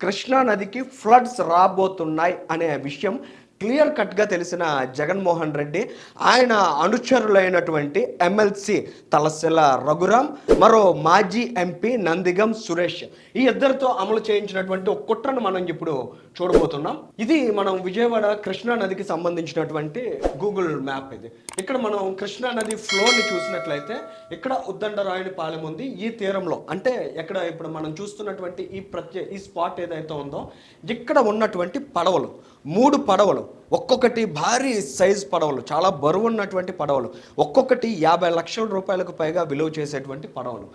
కృష్ణా నదికి ఫ్లడ్స్ రాబోతున్నాయి అనే విషయం క్లియర్ కట్గా తెలిసిన జగన్మోహన్ రెడ్డి ఆయన అనుచరులైనటువంటి ఎమ్మెల్సీ తలసిల రఘురాం మరో మాజీ ఎంపీ నందిగం సురేష్. ఈ ఇద్దరితో అమలు చేయించినటువంటి ఒక కుట్రను మనం ఇప్పుడు చూడబోతున్నాం. ఇది మనం విజయవాడ కృష్ణా నదికి సంబంధించినటువంటి గూగుల్ మ్యాప్ ఇది. ఇక్కడ మనం కృష్ణా నది ఫ్లోని చూసినట్లయితే ఇక్కడ ఉద్దండరాయుని పాలెం ఉంది. ఈ తీరంలో అంటే ఎక్కడ ఇప్పుడు మనం చూస్తున్నటువంటి ఈ ప్రత్యే ఈ స్పాట్ ఏదైతే ఉందో ఇక్కడ ఉన్నటువంటి పడవలు మూడు పడవలు ఒక్కొక్కటి భారీ సైజ్ పడవలు చాలా బరువు ఉన్నటువంటి పడవలు ఒక్కొక్కటి యాభై లక్షల రూపాయలకు పైగా విలువ చేసేటువంటి పడవలు.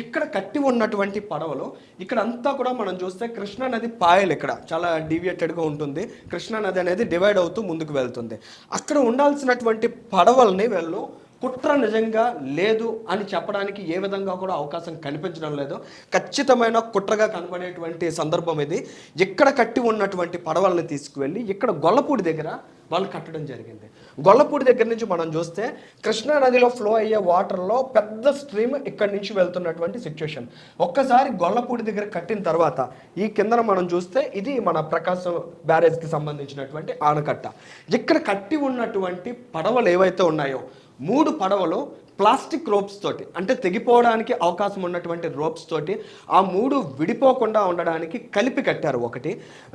ఇక్కడ కట్టి ఉన్నటువంటి పడవలు ఇక్కడ అంతా కూడా మనం చూస్తే కృష్ణానది పాయలు ఇక్కడ చాలా డీవియేటెడ్గా ఉంటుంది. కృష్ణానది అనేది డివైడ్ అవుతూ ముందుకు వెళ్తుంది. అక్కడ ఉండాల్సినటువంటి పడవల్ని వీళ్ళు కుట్ర నిజంగా లేదు అని చెప్పడానికి ఏ విధంగా కూడా అవకాశం కనిపించడం లేదు. ఖచ్చితమైన కుట్రగా కనబడేటువంటి సందర్భం ఇది. ఇక్కడ కట్టి ఉన్నటువంటి పడవలను తీసుకువెళ్ళి ఇక్కడ గొల్లపూడి దగ్గర వాళ్ళు కట్టడం జరిగింది. గొల్లపూడి దగ్గర నుంచి మనం చూస్తే కృష్ణా నదిలో ఫ్లో అయ్యే వాటర్లో పెద్ద స్ట్రీమ్ ఇక్కడి నుంచి వెళ్తున్నటువంటి సిచ్యువేషన్ ఒక్కసారి గొల్లపూడి దగ్గర కట్టిన తర్వాత ఈ కిందన మనం చూస్తే ఇది మన ప్రకాశం బ్యారేజ్కి సంబంధించినటువంటి ఆనకట్ట. ఇక్కడ కట్టి ఉన్నటువంటి పడవలు ఏవైతే ఉన్నాయో మూడు పడవలు ప్లాస్టిక్ రోప్స్ తోటి అంటే తెగిపోవడానికి అవకాశం ఉన్నటువంటి రోప్స్ తోటి ఆ మూడు విడిపోకుండా ఉండడానికి కలిపి కట్టారు ఒకటి.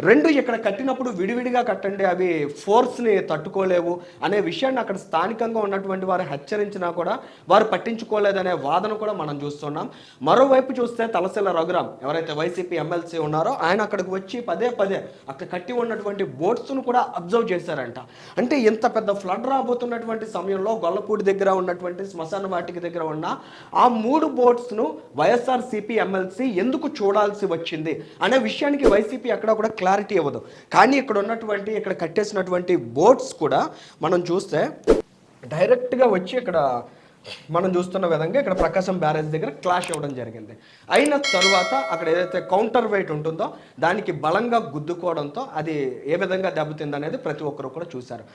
రెండు ఇక్కడ కట్టినప్పుడు విడివిడిగా కట్టండి అవి ఫోర్స్ని తట్టుకోలేవు అనే విషయాన్ని అక్కడ స్థానికంగా ఉన్నటువంటి వారు హెచ్చరించినా కూడా వారు పట్టించుకోలేదనే వాదన కూడా మనం చూస్తున్నాం. మరోవైపు చూస్తే తలసిల రఘురాం ఎవరైతే వైసీపీ ఎమ్మెల్సీ ఉన్నారో ఆయన అక్కడికి వచ్చి పదే పదే అక్కడ కట్టి ఉన్నటువంటి బోట్స్ను కూడా అబ్జర్వ్ చేశారంట. అంటే ఇంత పెద్ద ఫ్లడ్ రాబోతున్నటువంటి సమయంలో గొల్లపూడి దగ్గర ఉన్నటువంటి శ్మశాన వాటికి దగ్గర ఉన్న ఆ మూడు బోట్స్ను వైఎస్ఆర్ సిపి ఎమ్మెల్సీ ఎందుకు చూడాల్సి వచ్చింది అనే విషయానికి వైసీపీ అక్కడ కూడా క్లారిటీ ఇవ్వదు. కానీ ఇక్కడ ఉన్నటువంటి ఇక్కడ కట్టేసినటువంటి బోట్స్ కూడా మనం చూస్తే డైరెక్ట్గా వచ్చి ఇక్కడ మనం చూస్తున్న విధంగా ఇక్కడ ప్రకాశం బ్యారేజ్ దగ్గర క్లాష్ అవ్వడం జరిగింది. అయిన తరువాత అక్కడ ఏదైతే కౌంటర్ వెయిట్ ఉంటుందో దానికి బలంగా గుద్దుకోవడంతో అది ఏ విధంగా దెబ్బతిందనేది ప్రతి ఒక్కరు కూడా చూశారు.